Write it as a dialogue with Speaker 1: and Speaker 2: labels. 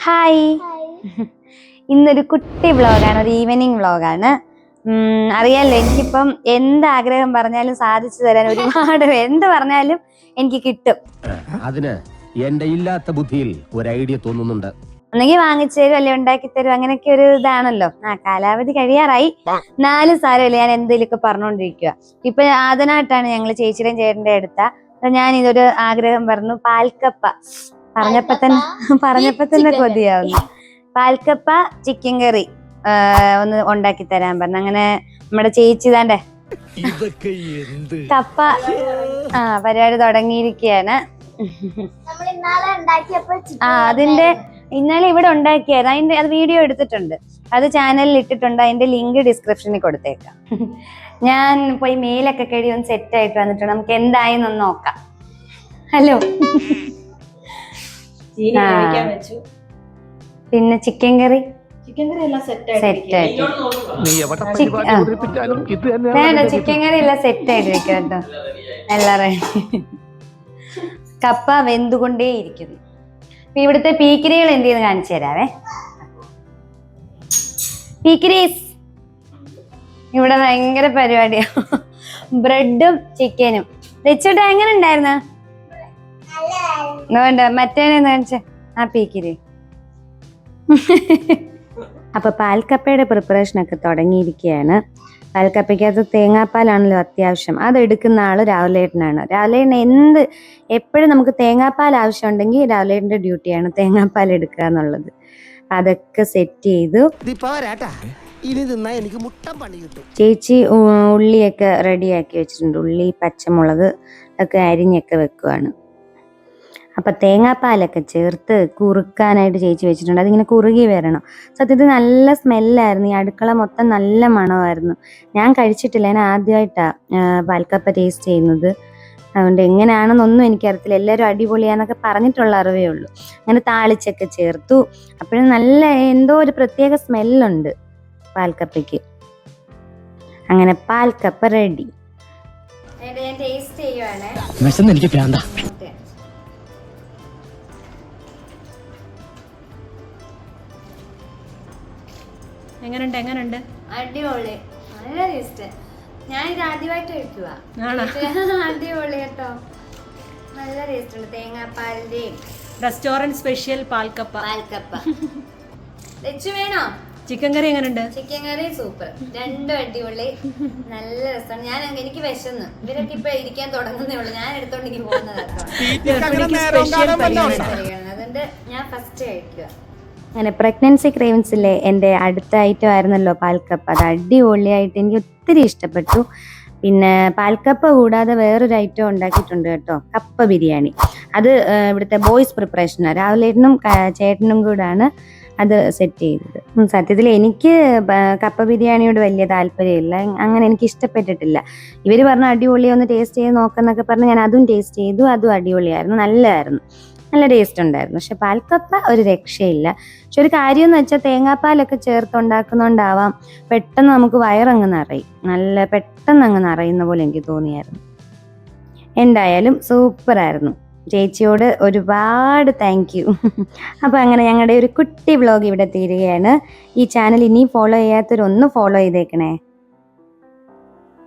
Speaker 1: Hi ഇന്നൊരു കുട്ടി വ്ളോഗാണ് ഒരു ഈവനിങ് വ്ളോഗാണ് അറിയാലോ എനിക്കിപ്പം എന്ത് ആഗ്രഹം പറഞ്ഞാലും സാധിച്ചു തരാൻ ഒരുപാട് എന്ത് പറഞ്ഞാലും എനിക്ക് കിട്ടും.
Speaker 2: അതിന് എന്റെ ഇല്ലാത്ത ബുദ്ധിയിൽ ഒരു ഐഡിയ തോന്നുന്നുണ്ട്.
Speaker 1: ഒന്നെങ്കിൽ വാങ്ങിച്ചു തരും അല്ലെ ഉണ്ടാക്കി തരും അങ്ങനെയൊക്കെ ഒരു ഇതാണല്ലോ. ആ കാലാവധി കഴിയാറായി. നാല് സാരമില്ല ഞാൻ എന്തെങ്കിലുമൊക്കെ പറഞ്ഞുകൊണ്ടിരിക്കുക ഇപ്പൊ ആദ്യമായിട്ടാണ് ഞങ്ങൾ ചേച്ചിയുടെയും ചേട്ടന്റെ അടുത്ത. ഞാൻ ഇതൊരു ആഗ്രഹം പറഞ്ഞു പാൽക്കപ്പ. പറഞ്ഞപ്പോ തന്നെ പറഞ്ഞപ്പോ തന്നെ കൊതിയാവുന്നു. പാൽക്കപ്പ ചിക്കൻ കറി ഒന്ന് ഉണ്ടാക്കി തരാൻ പറഞ്ഞു. അങ്ങനെ നമ്മുടെ ചേച്ചി താണ്ടേ
Speaker 3: ഇതൊക്കെ എന്ത്?
Speaker 1: കപ്പ ആ പരിപാടി തുടങ്ങിയിരിക്കുകയാണ്. ആ അതിന്റെ ഇന്നലെ ഇവിടെ ഉണ്ടാക്കിയത് അതിന്റെ അത് വീഡിയോ എടുത്തിട്ടുണ്ട്. അത് ചാനലിൽ ഇട്ടിട്ടുണ്ട്. അതിന്റെ ലിങ്ക് ഡിസ്ക്രിപ്ഷനിൽ കൊടുത്തേക്കാം. ഞാൻ പോയി മെയിലൊക്കെ കഴിയും ഒന്ന് സെറ്റ് ആയിട്ട് വന്നിട്ടുണ്ട്. നമുക്ക് എന്തായെന്നൊന്ന് നോക്കാം. ഹലോ
Speaker 4: ചീനി. വെച്ചു.
Speaker 1: പിന്നെ ചിക്കൻ കറി?
Speaker 4: ചിക്കൻ കറി എല്ലാം സെറ്റ്
Speaker 1: ആയിട്ട് വേണ്ട ചിക്കൻ കറി എല്ലാം സെറ്റ് ആയിട്ടിരിക്കും കേട്ടോ. എല്ലാം ready. കപ്പ വെന്തുകൊണ്ടേ ഇരിക്കുന്നു. അപ്പൊ ഇവിടുത്തെ പീക്കിരികൾ എന്ത് ചെയ്യുന്നു കാണിച്ചു തരാവേ. പീക്കിരീസ്. ഇവിടെ ഭയങ്കര പരിപാടിയാ. ബ്രെഡും ചിക്കനും വെച്ചിട്ട് എങ്ങനെ ഉണ്ടായിരുന്നു? വേണ്ട മറ്റേ കാണിച്ചേ. ആ പീക്കിരി. അപ്പൊ പാൽക്കപ്പയുടെ പ്രിപ്പറേഷൻ ഒക്കെ തുടങ്ങിയിരിക്കുകയാണ്. പാൽക്കപ്പയ്ക്കകത്ത് തേങ്ങാപ്പാലാണല്ലോ അത്യാവശ്യം. അത് എടുക്കുന്ന ആൾ രാവിലേട്ടനാണ്. രാവിലേട്ടൻ എന്ത് എപ്പോഴും നമുക്ക് തേങ്ങാപ്പാൽ ആവശ്യമുണ്ടെങ്കിൽ രാവിലേട്ടന്റെ ഡ്യൂട്ടിയാണ് തേങ്ങാപ്പാൽ എടുക്കുക എന്നുള്ളത്. അതൊക്കെ സെറ്റ് ചെയ്തു.
Speaker 5: ഇനി തിന്നാ എനിക്ക് മുട്ടം പണി കിട്ടും.
Speaker 1: ചേച്ചി ഉള്ളിയൊക്കെ റെഡിയാക്കി വെച്ചിട്ടുണ്ട്. ഉള്ളി പച്ചമുളക് ഒക്കെ അരിഞ്ഞൊക്കെ വെക്കുവാണ്. അപ്പൊ തേങ്ങാപ്പാലൊക്കെ ചേർത്ത് കുറുക്കാനായിട്ട് ചേച്ചി വെച്ചിട്ടുണ്ട്. അതിങ്ങനെ കുറുകി വരണം. സത്യത്തിൽ നല്ല സ്മെല്ലായിരുന്നു. ഈ അടുക്കള മൊത്തം നല്ല മണമായിരുന്നു. ഞാൻ കഴിച്ചിട്ടില്ല. ഞാൻ ആദ്യമായിട്ടാ പാൽക്കപ്പ ടേസ്റ്റ് ചെയ്യുന്നത്. അതുകൊണ്ട് എങ്ങനെയാണെന്നൊന്നും എനിക്കറിയത്തില്ല. എല്ലാവരും അടിപൊളിയാന്നൊക്കെ പറഞ്ഞിട്ടുള്ള അറിവേ ഉള്ളൂ. അങ്ങനെ താളിച്ചൊക്കെ ചേർത്തു. അപ്പോഴും നല്ല എന്തോ ഒരു പ്രത്യേക സ്മെല്ലുണ്ട് പാൽക്കപ്പയ്ക്ക്. അങ്ങനെ പാൽക്കപ്പ റെഡി ഞാൻ ടേസ്റ്റ് ചെയ്യുവാണ്.
Speaker 5: എനിക്ക് വേണ്ട
Speaker 4: എങ്ങനുണ്ട് എങ്ങനുണ്ട്?
Speaker 1: അടിപൊളി. നല്ല ടേസ്റ്റ് ഞാൻ ഇത് ആദ്യമായിട്ട് കഴിക്കുക
Speaker 4: ആണോ?
Speaker 1: അടിപൊളി കേട്ടോ. നല്ല ടേസ്റ്റ് ഉണ്ട്. തേങ്ങാപ്പാലിന്റെയും
Speaker 4: റെസ്റ്റോറന്റ് സ്പെഷ്യൽ പാൽക്കപ്പ.
Speaker 1: പാൽക്കപ്പ. വെച്ചു വേണോ?
Speaker 4: ചിക്കൻ കറി എങ്ങനെയുണ്ട്
Speaker 1: ചിക്കൻ കറി സൂപ്പർ രണ്ടും അടിപൊളി. നല്ല രസമാണ്. ഞാൻ എനിക്ക് വിശന്ന്. ഇവരൊക്കെ ഇപ്പൊ ഇരിക്കാൻ തുടങ്ങുന്നേ ഉള്ളൂ. ഞാൻ എടുത്തോണ്ടെങ്കിൽ പോകുന്നതാണ്
Speaker 4: സ്പെഷ്യൽ
Speaker 1: അതുകൊണ്ട് ഞാൻ ഫസ്റ്റ് കഴിക്കുക അങ്ങനെ പ്രഗ്നൻസി ക്രേവിൻസിലെ എന്റെ അടുത്ത ഐറ്റം ആയിരുന്നല്ലോ പാൽക്കപ്പ്. അത് അടിപൊളിയായിട്ട് എനിക്ക് ഒത്തിരി ഇഷ്ടപ്പെട്ടു. പിന്നെ പാൽക്കപ്പ കൂടാതെ വേറൊരു ഐറ്റം ഉണ്ടാക്കിയിട്ടുണ്ട് കേട്ടോ കപ്പ ബിരിയാണി. അത് ഇവിടുത്തെ ബോയ്സ് പ്രിപ്പറേഷനാണ് രാവിലേട്ടനും ചേട്ടനും കൂടാണ് അത് സെറ്റ് ചെയ്തത്. സത്യത്തിൽ എനിക്ക് കപ്പ ബിരിയാണിയോട് വലിയ താല്പര്യമില്ല. അങ്ങനെ എനിക്ക് ഇഷ്ടപ്പെട്ടിട്ടില്ല. ഇവർ പറഞ്ഞ അടിപൊളി ഒന്ന് ടേസ്റ്റ് ചെയ്ത് നോക്കുന്നൊക്കെ പറഞ്ഞ് ഞാൻ അതും ടേസ്റ്റ് ചെയ്തു. അതും അടിപൊളിയായിരുന്നു. നല്ലതായിരുന്നു. നല്ല ടേസ്റ്റ് ഉണ്ടായിരുന്നു. പക്ഷെ പാൽക്കപ്പ ഒരു രക്ഷയില്ല. പക്ഷെ ഒരു കാര്യം എന്ന് വെച്ചാൽ തേങ്ങാപ്പാലൊക്കെ ചേർത്ത് ഉണ്ടാക്കുന്നോണ്ടാവാം പെട്ടെന്ന് നമുക്ക് വയറങ്ങ് നിറയും. നല്ല പെട്ടെന്ന് അങ്ങ് നിറയുന്ന പോലെ എനിക്ക് തോന്നിയായിരുന്നു. എന്തായാലും സൂപ്പറായിരുന്നു ചേച്ചിയോട് ഒരുപാട് താങ്ക് യു അപ്പോൾ അങ്ങനെ ഞങ്ങളുടെ ഒരു കുട്ടി വ്ളോഗ് ഇവിടെ തീരുകയാണ്. ഈ ചാനൽ ഇനിയും ഫോളോ ചെയ്യാത്തവരൊന്ന് ഫോളോ ചെയ്തേക്കണേ.